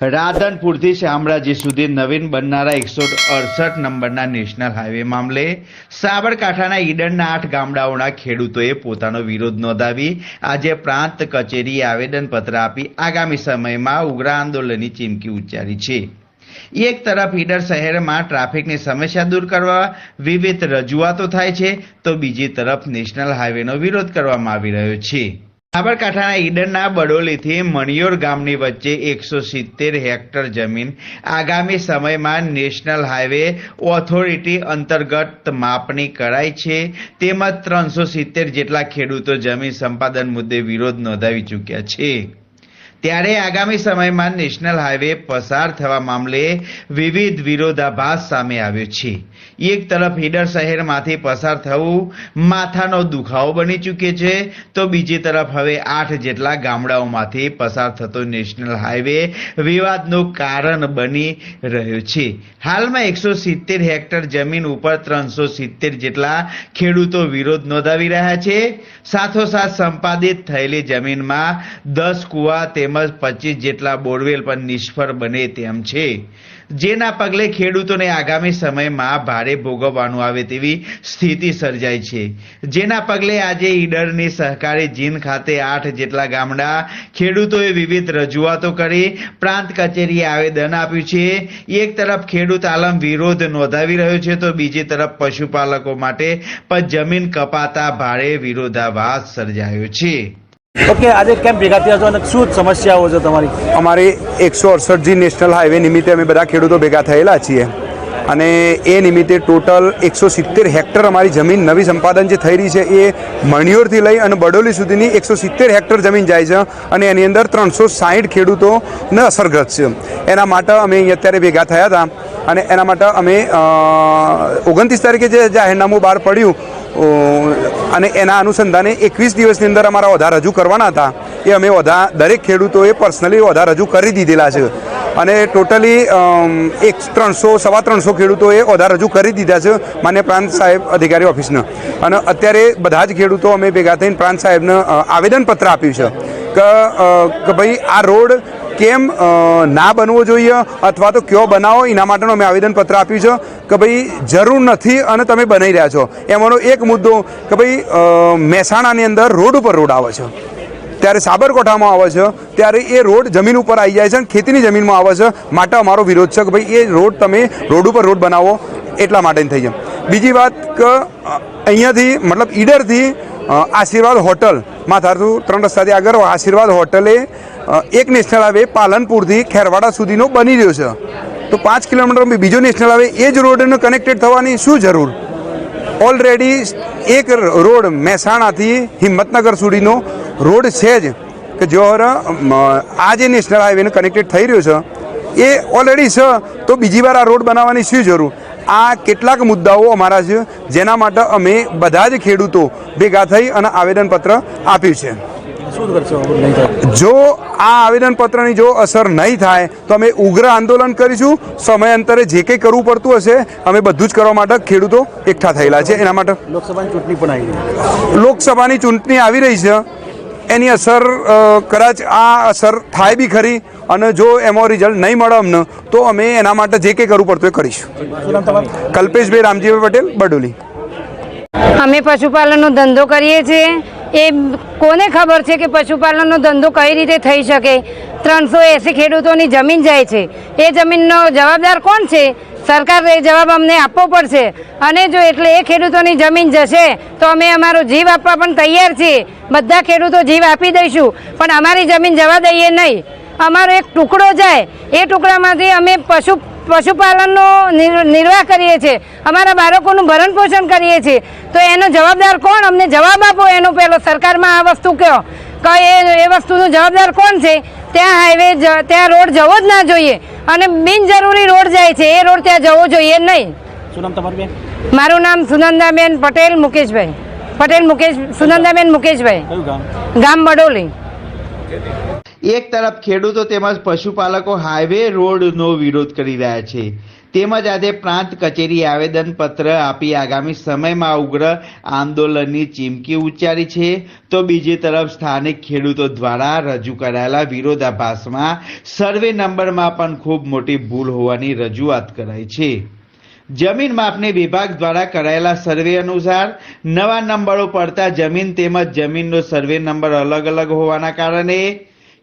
રાધનપુરથી શામળાજી સુધી નવીન બનનારા એકસો અડસઠ નંબરના નેશનલ હાઈવે મામલે સાબરકાંઠાના ઈડનના આઠ ગામડાઓના ખેડૂતોએ પોતાનો વિરોધ નોંધાવી આજે પ્રાંત કચેરીએ આવેદનપત્ર આપી આગામી સમયમાં ઉગ્ર આંદોલનની ચીમકી ઉચ્ચારી છે. એક તરફ ઈડર શહેરમાં ટ્રાફિકની સમસ્યા દૂર કરવા વિવિધ રજૂઆતો થાય છે, તો બીજી તરફ નેશનલ હાઈવેનો વિરોધ કરવામાં આવી રહ્યો છે. સાબરકાંઠાના ઈડરના બડોલીથી મણિયોર ગામની વચ્ચે એકસો સિત્તેર હેક્ટર જમીન આગામી સમયમાં નેશનલ હાઈવે ઓથોરિટી અંતર્ગત માપણી કરાઈ છે. તેમજ ત્રણસો સિત્તેર જેટલા ખેડૂતો જમીન સંપાદન મુદ્દે વિરોધ નોંધાવી ચૂક્યા છે. ત્યારે આગામી સમયમાં નેશનલ હાઈવે પસાર થવા મામલે વિવિધ વિરોધાભાસ સામે આવ્યો છે. એક તરફ હિડર શહેરમાંથી પસાર થવું માથાનો દુખાવો બની ચૂકે છે, તો બીજી તરફ હવે આઠ જેટલા ગામડાઓમાંથી પસાર થતો નેશનલ હાઈવે વિવાદનું કારણ બની રહ્યો છે. હાલમાં એકસો સિત્તેર હેક્ટર જમીન ઉપર ત્રણસો સિત્તેર જેટલા ખેડૂતો વિરોધ નોંધાવી રહ્યા છે. સાથોસાથ સંપાદિત થયેલી જમીનમાં દસ કુવા તેમજ પચીસ જેટલા બોરવેલ પણ નિષ્ફળ બને તેમ છે. જેના પગલે ખેડૂતોને આગામી સમયમાં ભારે ભોગવવાનું આવે તેવી સ્થિતિ સર્જાઈ છે. જેના પગલે આજે ઈડરની સહકારી જીન ખાતે આઠ જેટલા ગામડા ખેડૂતોએ વિવિધ રજૂઆતો કરી પ્રાંત કચેરીએ આવેદન આપ્યું છે. એક તરફ ખેડૂત આલમ વિરોધ નોંધાવી રહ્યો છે તો બીજી તરફ પશુપાલકો માટે પણ જમીન કપાતા ભારે વિરોધાભાસ સર્જાયો છે. ઓકે, આજે કેમ ભેગા થયા છો અને શું સમસ્યાઓ છે તમારી? અમારી એકસો અડસઠજી નેશનલ હાઈવે નિમિત્તે અમે બધા ખેડૂતો ભેગા થયેલા છીએ. અને એ નિમિત્તે ટોટલ એકસો સિત્તેર હેક્ટર અમારી જમીન નવી સંપાદન જે થઈ રહી છે એ મણિયોરથી લઈ અને બડોલી સુધીની એકસો સિત્તેર હેક્ટર જમીન જાય છે અને એની અંદર ત્રણસો સાહીઠ ખેડૂતોને અસરગ્રસ્ત છે. એના માટે અમે અહીં અત્યારે ભેગા થયા હતા અને એના માટે અમે ઓગણત્રીસ તારીખે જે જાહેરનામું બહાર પડ્યું અને એના અનુસંધાને એકવીસ દિવસની અંદર અમારા ઓધા રજૂ કરવાના હતા. એ અમે ઓધા દરેક ખેડૂતોએ પર્સનલી ઓધા રજૂ કરી દીધેલા છે. અને ટોટલી એક ત્રણસો, સવા ત્રણસો ખેડૂતોએ ઓધા રજૂ કરી દીધા છે માન્ય પ્રાંત સાહેબ અધિકારી ઓફિસને. અને અત્યારે બધા જ ખેડૂતો અમે ભેગા થઈને પ્રાંત સાહેબને આવેદનપત્ર આપ્યું છે. કે ભાઈ આ રોડ કેમ ના બનવો જોઈએ અથવા તો કયો બનાવો? એના માટેનું અમે આવેદનપત્ર આપ્યું છે કે ભાઈ, જરૂર નથી અને તમે બનાવી રહ્યા છો. એમાંનો એક મુદ્દો કે ભાઈ મહેસાણાની અંદર રોડ ઉપર રોડ આવે છે. ત્યારે સાબરકોઠામાં આવે છે. ત્યારે એ રોડ જમીન ઉપર આવી જાય છે અને ખેતીની જમીનમાં આવે છે. માટે અમારો વિરોધ છે કે ભાઈ, એ રોડ તમે રોડ ઉપર રોડ બનાવો. એટલા માટે થઈ જાય બીજી વાત કે અહીંયાથી મતલબ ઈડરથી આશીર્વાદ હોટલ માથારતું ત્રણ રસ્તાથી આગળ આશીર્વાદ હોટલે એક નેશનલ હાઈવે પાલનપુરથી ખેરવાડા સુધીનો બની રહ્યો છે. તો પાંચ કિલોમીટર બીજો નેશનલ હાઈવે એ જ રોડને કનેક્ટેડ થવાની શું જરૂર? ઓલરેડી એક રોડ મહેસાણાથી હિંમતનગર સુધીનો રોડ છે જ. કે જોર આ જે નેશનલ હાઈવેને કનેક્ટેડ થઈ રહ્યો છે, એ ઓલરેડી છે. તો બીજી વાર આ રોડ બનાવવાની શું જરૂર? આ કેટલાક મુદ્દાઓ અમારા છે, જેના માટે અમે બધા જ ખેડૂતો ભેગા થઈ અને આવેદનપત્ર આપ્યું છે. શું કરશો? જો આ આવેદનપત્રની જો અસર નહીં થાય તો અમે ઉગ્ર આંદોલન કરીશું. સમયાંતરે જે કંઈ કરવું પડતું હશે અમે બધું જ કરવા માટે ખેડૂતો એકઠા થયેલા છે. એના માટે લોકસભાની ચૂંટણી પણ આવી રહી લોકસભાની ચૂંટણી આવી રહી છે. એની અસર કદાચ આ અસર થાય બી ખરી અને જો એમાં રિઝલ્ટ નહીં મળે અમને તો અમે એના માટે જે કંઈ કરવું પડતું એ કરીશું. કલ્પેશભાઈ રામજીભાઈ પટેલ બડોલી અમે પશુપાલનનો ધંધો કરીએ છીએ. એ કોને ખબર છે કે પશુપાલનનો ધંધો કઈ રીતે થઈ શકે? ત્રણસો એંસી ખેડૂતોની જમીન જાય છે. એ જમીનનો જવાબદાર કોણ છે? સરકાર એ જવાબ અમને આપવો પડશે. અને જો એટલે એ ખેડૂતોની જમીન જશે, તો અમે અમારો જીવ આપવા પણ તૈયાર છીએ. બધા ખેડૂતો જીવ આપી દઈશું. પણ અમારી જમીન જવા દઈએ નહીં. અમારો એક ટુકડો જાય. એ ટુકડામાંથી અમે પશુ પશુપાલનનો નિર્વાહ કરીએ છીએ. અમારા બાળકોનું ભરણ પોષણ કરીએ છીએ. તો એનો જવાબદાર કોણ? અમને જવાબ આપો એનો પહેલો સરકારમાં આ વસ્તુ કહો કે એ એ વસ્તુનો જવાબદાર કોણ છે? ત્યાં હાઈવે ત્યાં રોડ જવો જ ના જોઈએ. અને બિનજરૂરી રોડ જાય છે. એ રોડ ત્યાં જવો જોઈએ નહીં. શું નામ તમારું બેન? મારું નામ સુનંદાબેન પટેલ મુકેશભાઈ. પટેલ મુકેશ સુનંદાબેન મુકેશભાઈ. ગામ? ગામ બડોલી. એક તરફ ખેડૂતો તેમજ પશુપાલકો હાઈવે રોડનો વિરોધ કરી રહ્યા છે. તેમજ આજે પ્રાંત કચેરી આવેદનપત્ર આપી આગામી સમયમાં ઉગ્ર આંદોલનની ચીમકી ઉચ્ચારી છે. તો બીજી તરફ સ્થાનિક ખેડૂતો દ્વારા રજૂ કરાયેલા વિરોધાભાસમાં સર્વે નંબરમાં પણ ખૂબ મોટી ભૂલ હોવાની રજૂઆત કરાઈ છે. જમીન માપણી વિભાગ દ્વારા કરાયેલા સર્વે અનુસાર નવા નંબરો પડતા જમીન તેમજ જમીનનો સર્વે નંબર અલગ અલગ હોવાના કારણે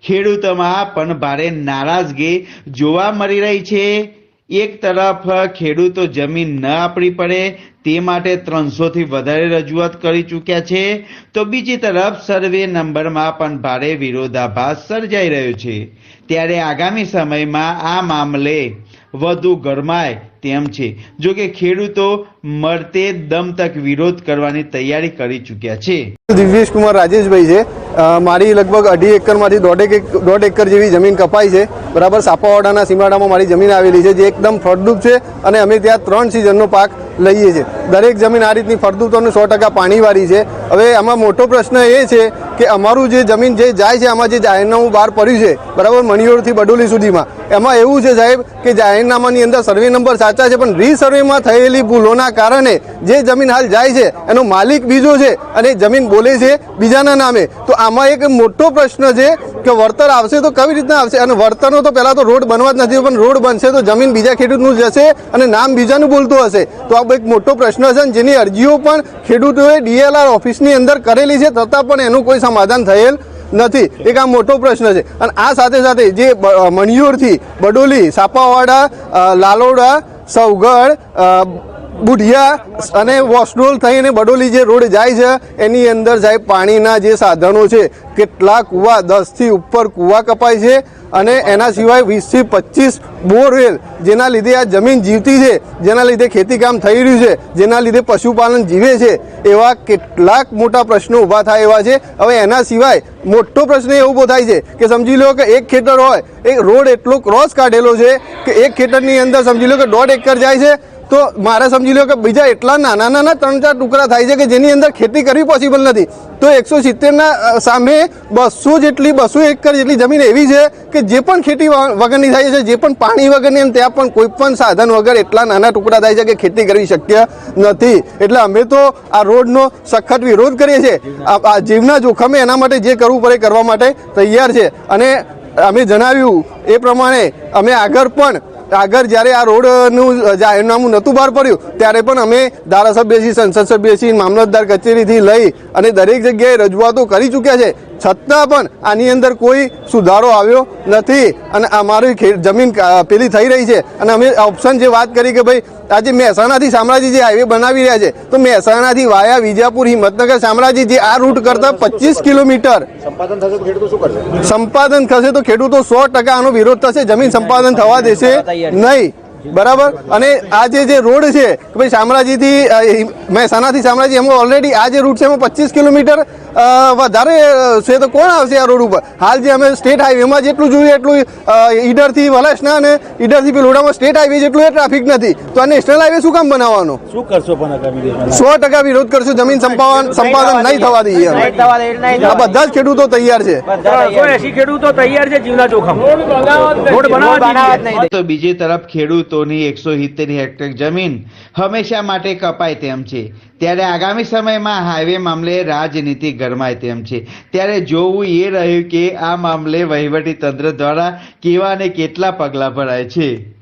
ખેડૂતોમાં પણ ભારે નારાજગી જોવા મળી રહી છે. એક તરફ ખેડૂતો જમીન ન આપવી પડે, તે માટે ત્રણસો થી વધારે રજૂઆત કરી ચૂક્યા છે. તો બીજી તરફ સર્વે નંબરમાં પણ ભારે વિરોધાભાસ સર્જાઈ રહ્યો છે. ત્યારે આગામી સમયમાં આ મામલે વધુ ગરમાય તેમ છે. જો કે ખેડૂતો મરતે દમ તક વિરોધ કરવાની તૈયારી કરી ચૂક્યા છે. દિવ્યેશ કુમાર રાજેશભાઈ છે. મારી લગભગ અઢી એકરમાંથી દોઢેક એક દોઢ એકર જેવી જમીન કપાઈ છે. બરાબર, સાપાવાડાના સીમાડામાં મારી જમીન આવેલી છે, જે એકદમ ફળદ્રુપ છે અને અમે ત્યાં ત્રણ સિઝનનો પાક લઈએ છીએ. દરેક જમીન આ રીતની ફળદ્રુપ સો ટકા પાણીવાળી છે. હવે આમાં મોટો પ્રશ્ન એ છે કે અમારું જે જમીન જે જાય છે, આમાં જે જાહેરનામું બહાર પડ્યું છે, બરાબર મણિયોરથી બડોલી સુધીમાં, એમાં એવું છે સાહેબ કે જાહેરનામાની અંદર સર્વે નંબર સાચા છે, પણ રીસર્વેમાં થયેલી ભૂલોના કારણે જે જમીન હાલ જાય છે, એનો માલિક બીજો છે અને જમીન બોલે છે બીજાના નામે. તો આમાં એક મોટો પ્રશ્ન છે કે વળતર આવશે તો કેવી રીતના આવશે? અને વળતરનો તો પહેલાં તો રોડ બનવા જ નથી, પણ રોડ બનશે તો જમીન બીજા ખેડૂતનું જશે અને નામ બીજાનું બોલતું હશે. તો આ એક મોટો પ્રશ્ન છે જેની અરજીઓ પણ ખેડૂતોએ ડીએલઆર ઓફિસની અંદર કરેલી છે છતાં પણ એનું કોઈ સમાધાન થયેલ નથી. એક આ મોટો પ્રશ્ન છે. અને આ સાથે સાથે જે મણિયોરથી, બડોલી, સાપાવાડા લાલોડા સૌગઢ બુઢિયા અને વોસડોલ થઈને બડોલી જે રોડ જાય છે, એની અંદર સાહેબ પાણીના જે સાધનો છે કેટલા કૂવા દસથી ઉપર કૂવા કપાય છે અને એના સિવાય વીસથી પચીસ બોરવેલ જેના લીધે આ જમીન જીવતી છે, જેના લીધે ખેતીકામ થઈ રહ્યું છે, જેના લીધે પશુપાલન જીવે છે, એવા કેટલાક મોટા પ્રશ્નો ઊભા થાય એવા છે. હવે એના સિવાય મોટો પ્રશ્ન એ ઊભો થાય છે કે સમજી લો કે એક ખેતર હોય, એ રોડ એટલો ક્રોસ કાઢેલો છે કે એક ખેતરની અંદર સમજી લો કે દોઢ એકર જાય છે તો મારે સમજી લો કે બીજા એટલા નાના નાના ત્રણ ચાર ટુકડા થાય છે કે જેની અંદર ખેતી કરવી પોસિબલ નથી. તો એકસો સિત્તેરના સામે બસો જેટલી બસો એકર જેટલી જમીન એવી છે કે જે પણ ખેતી વગરની થાય છે, જે પણ પાણી વગરની અને ત્યાં પણ કોઈ પણ સાધન વગર એટલા નાના ટુકડા થાય છે કે ખેતી કરવી શક્ય નથી. એટલે અમે તો આ રોડનો સખત વિરોધ કરીએ છીએ. આ જીવના જોખમે એના માટે જે કરવું પડે કરવા માટે તૈયાર છે. અને અમે જણાવ્યું એ પ્રમાણે અમે આગળ પણ આગળ જ્યારે આ રોડનું જાહેરનામું નહોતું બહાર પડ્યું, ત્યારે પણ અમે ધારાસભ્યશ્રી સંસદ સભ્યશ્રી મામલતદાર કચેરીથી લઈ અને દરેક જગ્યાએ રજૂઆતો કરી ચૂક્યા છે. છતાં પણ આની અંદર કોઈ સુધારો આવ્યો નથી અને અમારી જમીન પેલી થઈ રહી છે. અને અમે ઓપ્શન જે વાત કરી કે ભાઈ આજે મહેસાણાથી શામળાજી જે હાઈવે બનાવી રહ્યા છે તો મહેસાણાથી વાયા વિજાપુર હિંમતનગર શામળાજી જે આ રૂટ કરતાં પચીસ કિલોમીટર. સંપાદન થશે તો ખેડૂતો સો ટકા આનો વિરોધ થશે જમીન સંપાદન થવા દેશે નહીં. બરાબર? અને આ જે જે રોડ છે ભાઈ શામળાજીથી મહેસાણાથી શામળાજી એમાં ઓલરેડી આ જે રૂટ છે એમાં પચીસ કિલોમીટર વધારે છે તો કોણ આવશે આ રોડ ઉપર? હાલ જે અમે સ્ટેટ હાઈવેમાં જેટલું જોઈએ એટલું ઈડરથી વલાસના અને ઈડરથી પેલોડામાં સ્ટેટ હાઈવે જેટલું એ ટ્રાફિક નથી. તો આ નેશનલ હાઈવે શું કામ બનાવવાનો? શું કરશો પણ આગામી સો ટકા વિરોધ કરશું જમીન સંપાદન સંપાદન નહીં થવા દઈએ આ બધા જ ખેડૂતો તૈયાર છે. ખેડૂતો તૈયાર છે જીવના જોખમ. રોડ બનાવવા તો બીજી તરફ ખેડૂતોની એકસો હેક્ટર જમીન હંમેશા માટે કપાય તેમ છે. ત્યારે આગામી સમયમાં હાઈવે મામલે રાજનીતિ ગરમાય તેમ છે. ત્યારે જોવું એ રહ્યું કે આ મામલે વહીવટી તંત્ર દ્વારા કેવા અને કેટલા પગલાં ભરાય છે.